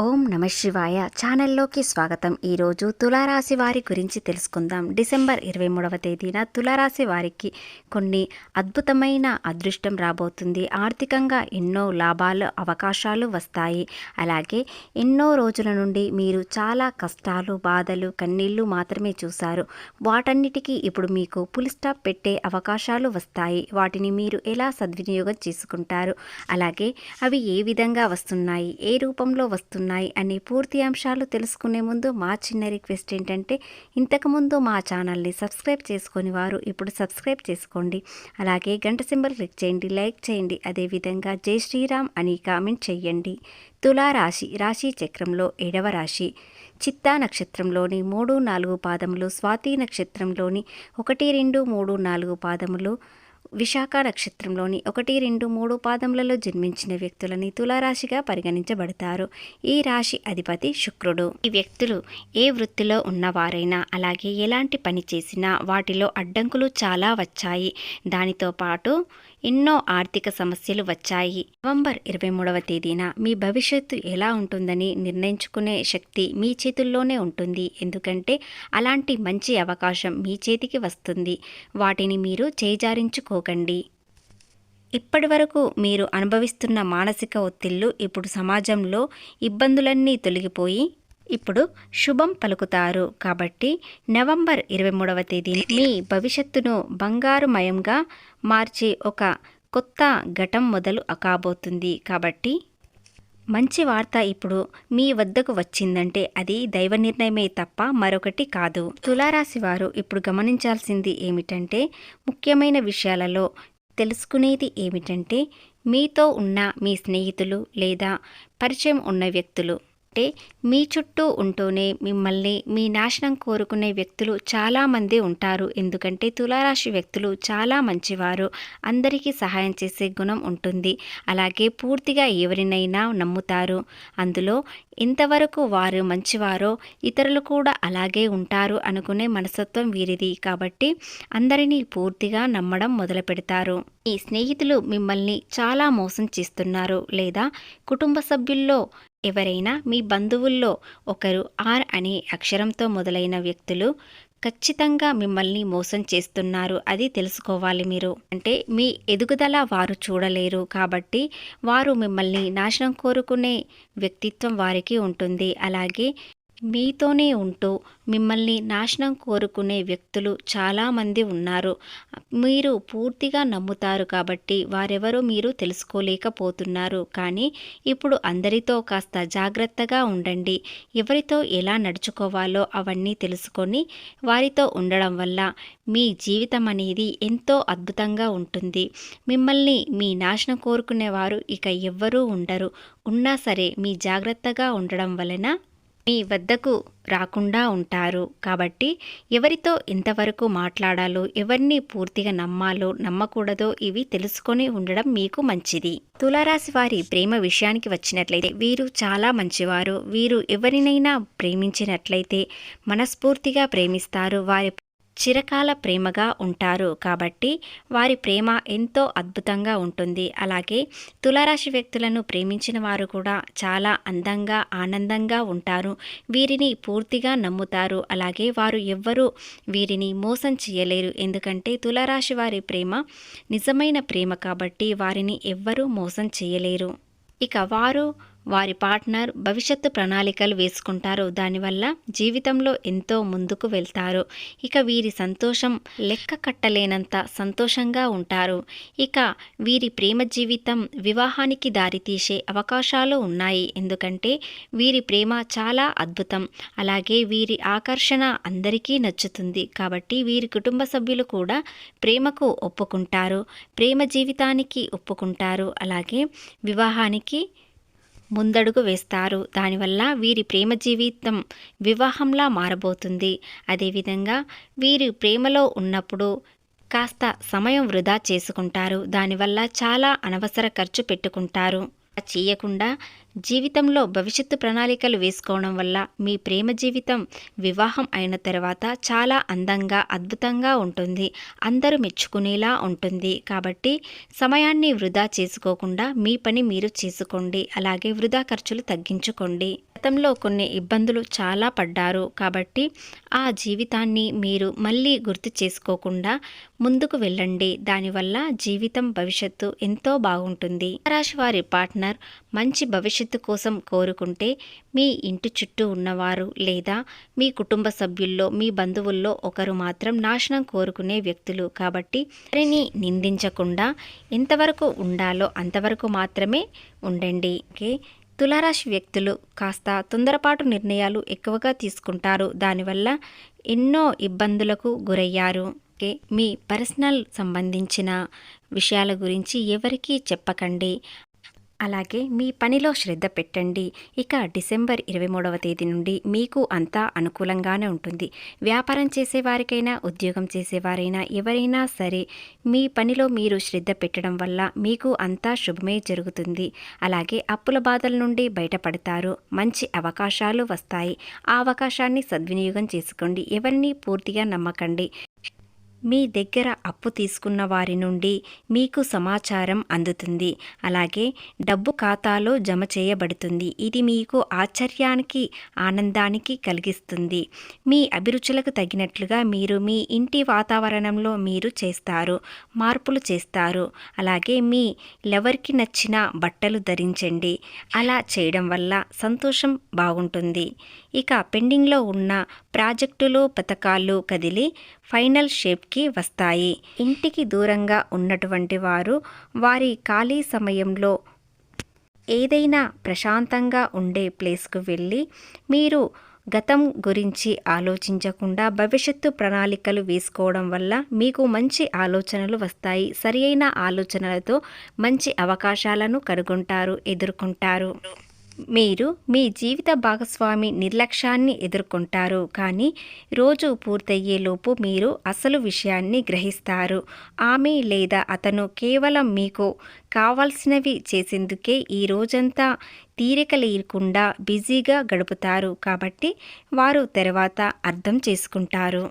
ఓం నమ శివాయ. ఛానల్లోకి స్వాగతం. ఈరోజు తులారాశి వారి గురించి తెలుసుకుందాం. డిసెంబర్ ఇరవై మూడవ తేదీన తులారాశి వారికి కొన్ని అద్భుతమైన అదృష్టం రాబోతుంది. ఆర్థికంగా ఎన్నో లాభాలు అవకాశాలు వస్తాయి. అలాగే ఎన్నో రోజుల నుండి మీరు చాలా కష్టాలు బాధలు కన్నీళ్ళు మాత్రమే చూశారు. వాటన్నిటికీ ఇప్పుడు మీకు పులిస్టాప్ పెట్టే అవకాశాలు వస్తాయి. వాటిని మీరు ఎలా సద్వినియోగం చేసుకుంటారు? అలాగే అవి ఏ విధంగా వస్తున్నాయి? ఏ రూపంలో వస్తున్నాయి? అనే పూర్తి అంశాలు తెలుసుకునే ముందు మా చిన్న రిక్వెస్ట్ ఏంటంటే ఇంతకుముందు మా ఛానల్ని సబ్స్క్రైబ్ చేసుకొని వారు ఇప్పుడు సబ్స్క్రైబ్ చేసుకోండి. అలాగే గంట సింబల్ క్లిక్ చేయండి లైక్ చేయండి. అదేవిధంగా జై శ్రీరామ్ అని కామెంట్ చేయండి. తులారాశి రాశి చక్రంలో ఏడవ రాశి. చిత్తా నక్షత్రంలోని మూడు నాలుగు పాదములు స్వాతి నక్షత్రంలోని ఒకటి రెండు మూడు నాలుగు పాదములు విశాఖ నక్షత్రంలోని ఒకటి రెండు మూడు పాదములలో జన్మించిన వ్యక్తులని తులారాశిగా పరిగణించబడతారు. ఈ రాశి అధిపతి శుక్రుడు. ఈ వ్యక్తులు ఏ వృత్తిలో ఉన్నవారైనా అలాగే ఎలాంటి పని చేసినా వాటిలో అడ్డంకులు చాలా వచ్చాయి. దానితో పాటు ఎన్నో ఆర్థిక సమస్యలు వచ్చాయి. నవంబర్ ఇరవై మూడవ తేదీన మీ భవిష్యత్తు ఎలా ఉంటుందని నిర్ణయించుకునే శక్తి మీ చేతుల్లోనే ఉంటుంది. ఎందుకంటే అలాంటి మంచి అవకాశం మీ చేతికి వస్తుంది. వాటిని మీరు చేజారించుకో మర్చిపోకండి ఇప్పటి వరకు మీరు అనుభవిస్తున్న మానసిక ఒత్తిళ్ళు ఇప్పుడు సమాజంలో ఇబ్బందులన్నీ తొలగిపోయి ఇప్పుడు శుభం పలుకుతారు. కాబట్టి నవంబర్ ఇరవై మూడవ తేదీ మీ భవిష్యత్తును బంగారుమయంగా మార్చే ఒక కొత్త ఘటం మొదలు కాబోతుంది. కాబట్టి మంచి వార్త ఇప్పుడు మీ వద్దకు వచ్చిందంటే అది దైవ నిర్ణయమే తప్ప మరొకటి కాదు. తులారాశి వారు ఇప్పుడు గమనించాల్సింది ఏమిటంటే ముఖ్యమైన విషయాలలో తెలుసుకునేది ఏమిటంటే మీతో ఉన్న మీ స్నేహితులు లేదా పరిచయం ఉన్న వ్యక్తులు అంటే మీ చుట్టూ ఉంటూనే మిమ్మల్ని మీ నాశనం కోరుకునే వ్యక్తులు చాలామంది ఉంటారు. ఎందుకంటే తులారాశి వ్యక్తులు చాలా మంచివారు. అందరికీ సహాయం చేసే గుణం ఉంటుంది. అలాగే పూర్తిగా ఎవరినైనా నమ్ముతారు. అందులో ఎంతవరకు వారు మంచివారో ఇతరులు కూడా అలాగే ఉంటారు అనుకునే మనస్తత్వం వీరిది. కాబట్టి అందరినీ పూర్తిగా నమ్మడం మొదలు పెడతారు. ఈ స్నేహితులు మిమ్మల్ని చాలా మోసం చేస్తున్నారు. లేదా కుటుంబ సభ్యుల్లో ఎవరైనా మీ బంధువుల్లో ఒకరు ఆర్ అనే అక్షరంతో మొదలైన వ్యక్తులు ఖచ్చితంగా మిమ్మల్ని మోసం చేస్తున్నారు. అది తెలుసుకోవాలి మీరు. అంటే మీ ఎదుగుదల వారు చూడలేరు కాబట్టి వారు మిమ్మల్ని నాశనం కోరుకునే వ్యక్తిత్వం వారికి ఉంటుంది. అలాగే మీతోనే ఉంటూ మిమ్మల్ని నాశనం కోరుకునే వ్యక్తులు చాలామంది ఉన్నారు. మీరు పూర్తిగా నమ్ముతారు కాబట్టి వారెవరో మీరు తెలుసుకోలేకపోతున్నారు. కానీ ఇప్పుడు అందరితో కాస్త జాగ్రత్తగా ఉండండి. ఎవరితో ఎలా నడుచుకోవాలో అవన్నీ తెలుసుకొని వారితో ఉండడం వల్ల మీ జీవితం అనేది ఎంతో అద్భుతంగా ఉంటుంది. మిమ్మల్ని మీ నాశనం కోరుకునేవారు ఇక ఎవ్వరూ ఉండరు. ఉన్నా సరే మీ జాగ్రత్తగా ఉండడం వలన మీ వద్దకు రాకుండా ఉంటారు. కాబట్టి ఎవరితో ఎంతవరకు మాట్లాడాలో ఎవరిని పూర్తిగా నమ్మాలో నమ్మకూడదో ఇవి తెలుసుకొని ఉండడం మీకు మంచిది. తులారాశి వారి ప్రేమ విషయానికి వచ్చినట్లయితే వీరు చాలా మంచివారు. వీరు ఎవరినైనా ప్రేమించినట్లయితే మనస్ఫూర్తిగా ప్రేమిస్తారు. వారి చిరకాల ప్రేమగా ఉంటారు. కాబట్టి వారి ప్రేమ ఎంతో అద్భుతంగా ఉంటుంది. అలాగే తులారాశి వ్యక్తులను ప్రేమించిన వారు కూడా చాలా అందంగా ఆనందంగా ఉంటారు. వీరిని పూర్తిగా నమ్ముతారు. అలాగే వారు ఎవ్వరూ వీరిని మోసం చేయలేరు. ఎందుకంటే తులారాశి వారి ప్రేమ నిజమైన ప్రేమ కాబట్టి వారిని ఎవ్వరూ మోసం చేయలేరు. ఇక వారు వారి పార్ట్నర్ భవిష్యత్తు ప్రణాళికలు వేసుకుంటారు. దానివల్ల జీవితంలో ఎంతో ముందుకు వెళ్తారు. ఇక వీరి సంతోషం లెక్క కట్టలేనంత సంతోషంగా ఉంటారు. ఇక వీరి ప్రేమ జీవితం వివాహానికి దారితీసే అవకాశాలు ఉన్నాయి. ఎందుకంటే వీరి ప్రేమ చాలా అద్భుతం. అలాగే వీరి ఆకర్షణ అందరికీ నచ్చుతుంది. కాబట్టి వీరి కుటుంబ సభ్యులు కూడా ప్రేమకు ఒప్పుకుంటారు. ప్రేమ జీవితానికి ఒప్పుకుంటారు. అలాగే వివాహానికి ముందడుగు వేస్తారు. దానివల్ల వీరి ప్రేమ జీవితం వివాహంలా మారబోతుంది. అదేవిధంగా వీరు ప్రేమలో ఉన్నప్పుడు కాస్త సమయం వృధా చేసుకుంటారు. దానివల్ల చాలా అనవసర ఖర్చు పెట్టుకుంటారు. చేయకుండా జీవితంలో భవిష్యత్తు ప్రణాళికలు వేసుకోవడం వల్ల మీ ప్రేమ జీవితం వివాహం అయిన తర్వాత చాలా అందంగా అద్భుతంగా ఉంటుంది. అందరూ మెచ్చుకునేలా ఉంటుంది. కాబట్టి సమయాన్ని వృధా చేసుకోకుండా మీ పని మీరు చేసుకోండి. అలాగే వృధా ఖర్చులు తగ్గించుకోండి. గతంలో కొన్ని ఇబ్బందులు చాలా పడ్డారు. కాబట్టి ఆ జీవితాన్ని మీరు మళ్ళీ గుర్తు చేసుకోకుండా ముందుకు వెళ్ళండి. దానివల్ల జీవితం భవిష్యత్తు ఎంతో బాగుంటుంది. రాశి వారి పార్ట్నర్ మంచి భవిష్యత్తు కోసం కోరుకుంటే మీ ఇంటి చుట్టూ ఉన్నవారు లేదా మీ కుటుంబ సభ్యుల్లో మీ బంధువుల్లో ఒకరు మాత్రం నాశనం కోరుకునే వ్యక్తులు. కాబట్టి వారిని నిందించకుండా ఎంతవరకు ఉండాలో అంతవరకు మాత్రమే ఉండండి. ఓకే? తులారాశి వ్యక్తులు కాస్త తొందరపాటు నిర్ణయాలు ఎక్కువగా తీసుకుంటారు. దానివల్ల ఎన్నో ఇబ్బందులకు గురయ్యారు. ఓకే? మీ పర్సనల్ సంబంధించిన విషయాల గురించి ఎవరికీ చెప్పకండి. అలాగే మీ పనిలో శ్రద్ధ పెట్టండి. ఇక డిసెంబర్ ఇరవై మూడవ తేదీ నుండి మీకు అంతా అనుకూలంగానే ఉంటుంది. వ్యాపారం చేసేవారికైనా ఉద్యోగం చేసేవారైనా ఎవరైనా సరే మీ పనిలో మీరు శ్రద్ధ పెట్టడం వల్ల మీకు అంతా శుభమే జరుగుతుంది. అలాగే అప్పుల బాధల నుండి బయటపడతారు. మంచి అవకాశాలు వస్తాయి. ఆ అవకాశాన్ని సద్వినియోగం చేసుకోండి. ఎవరిని పూర్తిగా నమ్మకండి. మీ దగ్గర అప్పు తీసుకున్న వారి నుండి మీకు సమాచారం అందుతుంది. అలాగే డబ్బు ఖాతాలో జమ చేయబడుతుంది. ఇది మీకు ఆశ్చర్యానికి ఆనందానికి కలిగిస్తుంది. మీ అభిరుచులకు తగినట్లుగా మీరు మీ ఇంటి వాతావరణంలో మీరు చేస్తారు మార్పులు చేస్తారు. అలాగే మీ లెవర్కి నచ్చిన బట్టలు ధరించండి. అలా చేయడం వల్ల సంతోషం బాగుంటుంది. ఇక పెండింగ్లో ఉన్న ప్రాజెక్టులు పథకాలు కదిలి ఫైనల్ షేప్ కి వస్తాయి. ఇంటికి దూరంగా ఉన్నటువంటి వారు వారి ఖాళీ సమయంలో ఏదైనా ప్రశాంతంగా ఉండే ప్లేస్కు వెళ్ళి మీరు గతం గురించి ఆలోచించకుండా భవిష్యత్తు ప్రణాళికలు వేసుకోవడం వల్ల మీకు మంచి ఆలోచనలు వస్తాయి. సరి ఆలోచనలతో మంచి అవకాశాలను కనుగొంటారు ఎదుర్కొంటారు. మీరు మీ జీవిత భాగస్వామి నిర్లక్ష్యాన్ని ఎదుర్కొంటారు. కానీ రోజు పూర్తయ్యేలోపు మీరు అసలు విషయాన్ని గ్రహిస్తారు. ఆమె లేదా అతను కేవలం మీకు కావాల్సినవి చేసేందుకే ఈ రోజంతా తీరిక లేకుండా బిజీగా గడుపుతారు. కాబట్టి వారు తర్వాత అర్థం చేసుకుంటారు.